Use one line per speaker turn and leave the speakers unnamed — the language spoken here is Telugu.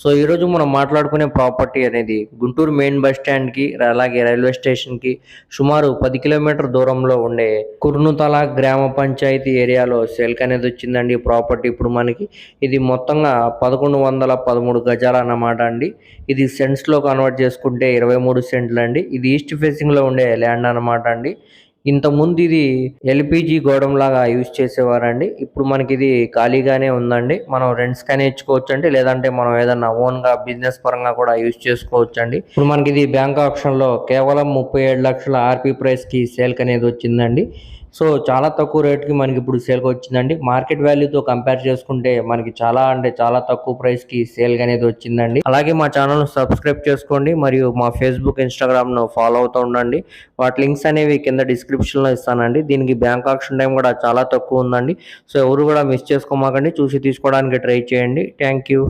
సో ఈరోజు మనం మాట్లాడుకునే ప్రాపర్టీ అనేది గుంటూరు మెయిన్ బస్ స్టాండ్కి అలాగే రైల్వే స్టేషన్కి సుమారు పది కిలోమీటర్ దూరంలో ఉండే కుర్నుతల గ్రామ పంచాయతీ ఏరియాలో సెల్క్ అనేది వచ్చిందండి ప్రాపర్టీ. ఇప్పుడు మనకి ఇది మొత్తంగా పదకొండు వందల పదమూడు గజాలు అన్నమాట అండి. ఇది సెంట్స్లో కన్వర్ట్ చేసుకుంటే ఇరవై మూడు సెంట్లు అండి ఇది ఈస్ట్ ఫేసింగ్లో ఉండే ల్యాండ్ అన్నమాట అండి. ఇంతకుముందు ఇది ఎల్పిజి గోడం లాగా యూజ్ చేసేవారండి. ఇప్పుడు మనకి ఇది ఖాళీగానే ఉందండి. మనం రెంట్స్ కానీ ఇచ్చుకోవచ్చు అండి లేదంటే మనం ఏదన్నా ఓన్గా బిజినెస్ పరంగా కూడా యూజ్ చేసుకోవచ్చు అండి ఇప్పుడు మనకి ఇది బ్యాంక్ ఆప్షన్లో కేవలం ముప్పై ఏడు లక్షల ఆర్పి ప్రైస్కి సేల్ అనేది వచ్చిందండి. సో చాలా తక్కువ రేట్కి మనకి ఇప్పుడు సేల్కి వచ్చిందండి. మార్కెట్ వాల్యూతో కంపేర్ చేసుకుంటే మనకి చాలా అంటే చాలా తక్కువ ప్రైస్కి సేల్ అనేది వచ్చిందండి. అలాగే మా ఛానల్ను సబ్స్క్రైబ్ చేసుకోండి. మరియు మా ఫేస్బుక్ ఇన్స్టాగ్రామ్ను ఫాలో అవుతూ ఉండండి. వాటి లింక్స్ అనేవి కింద డిస్క్రిప్షన్లో ఇస్తానండి. దీనికి బ్యాంక్ ఆప్షన్ టైం కూడా చాలా తక్కువ ఉందండి. సో ఎవరు కూడా మిస్ చేసుకోమాకండి. చూసి తీసుకోవడానికి ట్రై చేయండి. Thank you